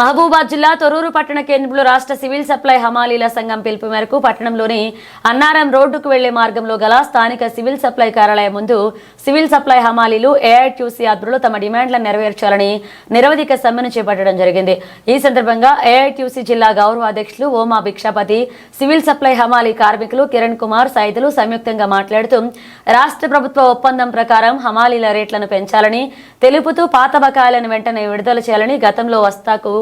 మహబూబాద్ జిల్లా తొరూరు పట్టణ కేంద్రంలో రాష్ట్ర సివిల్ సప్లై హమాలీల సంఘం పిలుపు మేరకు పట్టణంలోని అన్నారం రోడ్డుకు వెళ్ళే మార్గంలో గల స్థానిక సివిల్ సప్లై కార్యాలయం ముందు సివిల్ సప్లై హమాలీలు ఏఐట్యూసీ ఆధ్వర్యంలో తమ డిమాండ్లను నెరవేర్చాలని నిరవధిక సమ్మెను చేపట్టడం జరిగింది. ఈ సందర్భంగా ఏఐట్యూసీ జిల్లా గౌరవ అధ్యక్షులు ఓమా భిక్షాపతి సివిల్ సప్లై హమాలీ కార్మికులు కిరణ్ కుమార్ సైదులు సంయుక్తంగా మాట్లాడుతూ రాష్ట్ర ప్రభుత్వ ఒప్పందం ప్రకారం హమాలీల రేట్లను పెంచాలని తెలుపుతూ పాత బకాయిలను వెంటనే విడుదల చేయాలని గతంలో వస్తాకు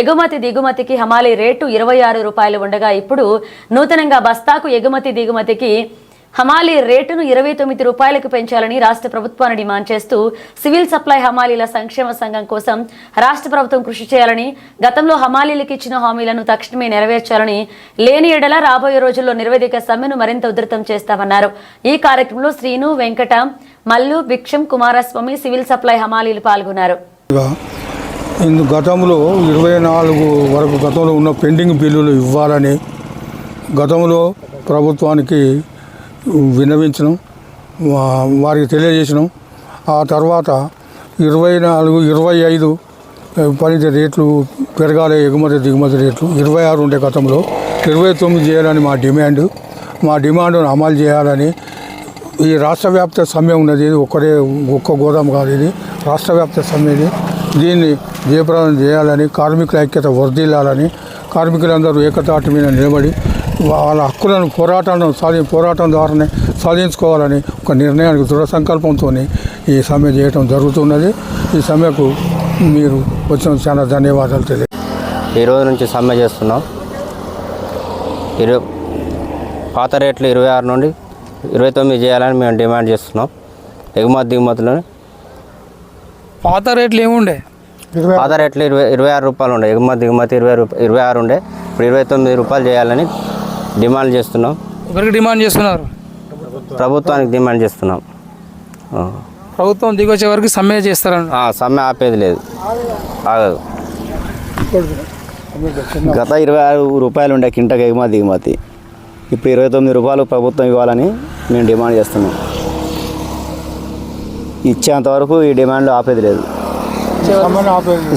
ఎగుమతి దిగుమతికి హమాలీ రేటు ఇరవై ఆరు రూపాయలు ఉండగా ఇప్పుడు నూతనంగా బస్తాకు ఎగుమతి దిగుమతికి హమాలీ రేటును ఇరవై తొమ్మిది రూపాయలకు పెంచాలని రాష్ట్ర ప్రభుత్వాన్ని డిమాండ్ చేస్తూ సివిల్ సప్లై హమాలీల సంక్షేమ సంఘం కోసం రాష్ట్ర ప్రభుత్వం కృషి చేయాలని గతంలో హమాలీలకు ఇచ్చిన హామీలను తక్షణమే నెరవేర్చాలని లేని ఎడల రాబోయే రోజుల్లో నిర్వేదిక సమ్మెను మరింత ఉధృతం చేస్తామన్నారు. ఈ కార్యక్రమంలో శ్రీను వెంకట మల్లు భిక్షం కుమారస్వామి సివిల్ సప్లై హమాలీలు పాల్గొన్నారు. ఇందు గతంలో ఇరవై నాలుగు వరకు గతంలో ఉన్న పెండింగ్ బిల్లులు ఇవ్వాలని గతంలో ప్రభుత్వానికి విన్నవించడం వారికి తెలియజేసినాం. ఆ తర్వాత ఇరవై నాలుగు ఇరవై ఐదు పనిత రేట్లు పెరగాలి ఎగుమతి దిగుమతి రేట్లు. ఇరవై ఆరు ఉండే గతంలో ఇరవై తొమ్మిది చేయాలని మా డిమాండ్. మా డిమాండ్ను అమలు చేయాలని ఈ రాష్ట్ర వ్యాప్త సమ్మె ఉన్నది ఇది ఒక్కడే ఒక్క గోదాం కాదు ఇది. రాష్ట్ర వ్యాప్త సమ్మె ఇది దీన్ని జయప్రదం చేయాలని కార్మికుల ఐక్యత వర్ధిల్లాలని కార్మికులందరూ ఏకతాటి మీద నిలబడి వాళ్ళ హక్కులను పోరాటాలను సాధి పోరాటం ద్వారానే సాధించుకోవాలని ఒక నిర్ణయానికి దృఢ సంకల్పంతో ఈ సమ్మె చేయటం జరుగుతున్నది. ఈ సమ్మెకు మీరు వచ్చిన చాలా ధన్యవాదాలు తెలియ ఈ రోజు నుంచి సమ్మె చేస్తున్నాం. ఇరు పాత రేట్లు ఇరవై ఆరు నుండి ఇరవై తొమ్మిది చేయాలని మేము డిమాండ్ చేస్తున్నాం. ఎగుమతి దిగుమతులను పాత రేట్లు ఏముండే? పాత రేట్లు ఇరవై ఇరవై ఆరు రూపాయలు ఉండే. ఎగుమతి దిగుమతి ఇరవై రూప ఇరవై ఆరు ఉండే. ఇప్పుడు ఇరవై తొమ్మిది రూపాయలు చేయాలని డిమాండ్ చేస్తున్నాం. ఒకరికి డిమాండ్ చేస్తున్నారు? ప్రభుత్వానికి డిమాండ్ చేస్తున్నాం. ప్రభుత్వం దిగొచ్చే వరకు సమ్మె చేస్తారని. ఆ, సమ్మె ఆపేది లేదు. ఆగదు. గత ఇరవై ఆరు రూపాయలు ఉండే కింటకి ఎగుమతి దిగుమతి. ఇప్పుడు ఇరవై తొమ్మిది రూపాయలు ప్రభుత్వం ఇవ్వాలని మేము డిమాండ్ చేస్తున్నాం. ఇచ్చేంత వరకు ఈ డిమాండ్ ఆపేది లేదు.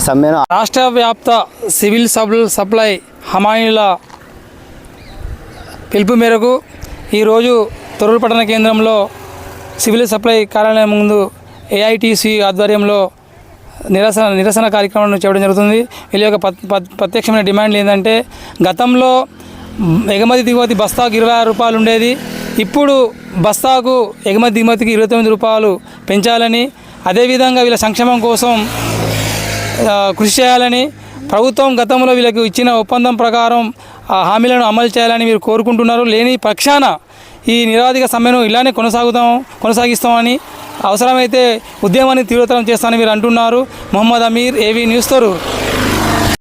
సమ్మెను రాష్ట్ర వ్యాప్త సివిల్ సబ్ సప్లై హమాయిల పిలుపు మేరకు ఈరోజు తొర్రూరు పట్టణ కేంద్రంలో సివిల్ సప్లై కార్యాలయం ముందు ఏఐటీసీ ఆధ్వర్యంలో నిరసన నిరసన కార్యక్రమాన్ని చేయడం జరుగుతుంది. వీళ్ళ యొక్క ప్రత్యక్షమైన డిమాండ్లు ఏంటంటే గతంలో ఎగుమతి దిగుమతి బస్తాకు ఇరవై ఆరు రూపాయలు ఉండేది. ఇప్పుడు బస్తాకు ఎగుమతి దిగుమతికి ఇరవై తొమ్మిది రూపాయలు పెంచాలని అదేవిధంగా వీళ్ళ సంక్షేమం కోసం కృషి చేయాలని ప్రభుత్వం గతంలో వీళ్ళకి ఇచ్చిన ఒప్పందం ప్రకారం ఆ హామీలను అమలు చేయాలని మీరు కోరుకుంటున్నారు. లేని పక్షాన ఈ నిరాధిక సమ్మెను ఇలానే కొనసాగుతాం కొనసాగిస్తామని అవసరమైతే ఉద్యమాన్ని తీవ్రతరం చేస్తామని మీరు అంటున్నారు. Mohammed Aamir AV news Thorrur